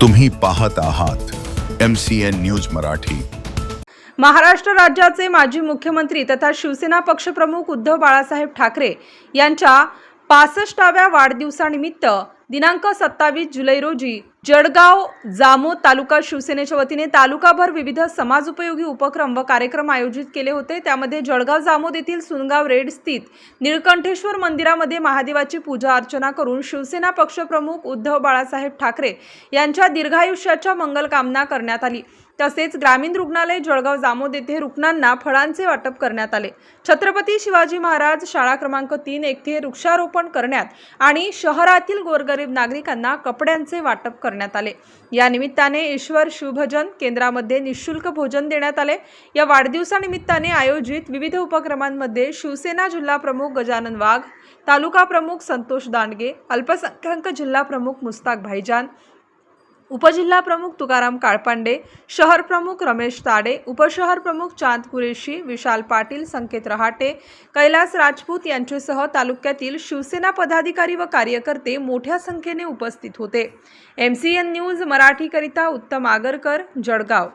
तुम्ही पाहत आहात M C N news Marathi. Maharashtra राज्याचे माजी मुख्यमंत्री तथा शिवसेना पक्षप्रमुख उद्धव बाळासाहेब ठाकरे यांच्या पासष्टाव्या वाढदिवसानिमित्त दिनांक सत्तावीस जुलै रोजी जळगाव जामोद तालुका शिवसेनेच्या वतीने तालुकाभर विविध समाजोपयोगी उपक्रम व कार्यक्रम आयोजित केले होते. त्यामध्ये जळगाव जामोद येथील सुनगाव रेड स्थित निळकंठेश्वर मंदिरामध्ये महादेवाची पूजा अर्चना करून शिवसेना पक्षप्रमुख उद्धव बाळासाहेब ठाकरे यांच्या दीर्घायुष्याच्या मंगलकामना करण्यात आली. तसेच ग्रामीण रुग्णालय जळगाव जामोद येथे रुग्णांना फळांचे वाटप करण्यात आले. छत्रपती शिवाजी महाराज शाळा क्रमांक तीन येथे वृक्षारोपण करण्यात आणि शहरातील गोरग गरीब नागरिकांना कपड्यांचे वाटप करण्यात आले. या निमित्ताने ईश्वर शिवभजन केंद्रामध्ये निशुल्क भोजन देण्यात आले. या वाढदिवसानिमित्ताने आयोजित विविध उपक्रमांमध्ये शिवसेना जिल्हा प्रमुख गजानन वाघ तालुका प्रमुख संतोष दांडगे अल्पसंख्याक जिल्हा प्रमुख मुस्ताक भाईजान उपजिल्हा प्रमुख तुकाराम काळपांडे शहर प्रमुख रमेश ताडे उपशहर प्रमुख चांद कुरेशी विशाल पाटील संकेत रहाटे कैलास राजपूत यांच्यासह तालुक्यातील शिवसेना पदाधिकारी व कार्यकर्ते मोठ्या संख्येने उपस्थित होते. एम सी एन न्यूज मराठीकरिता उत्तम आगरकर जळगाव.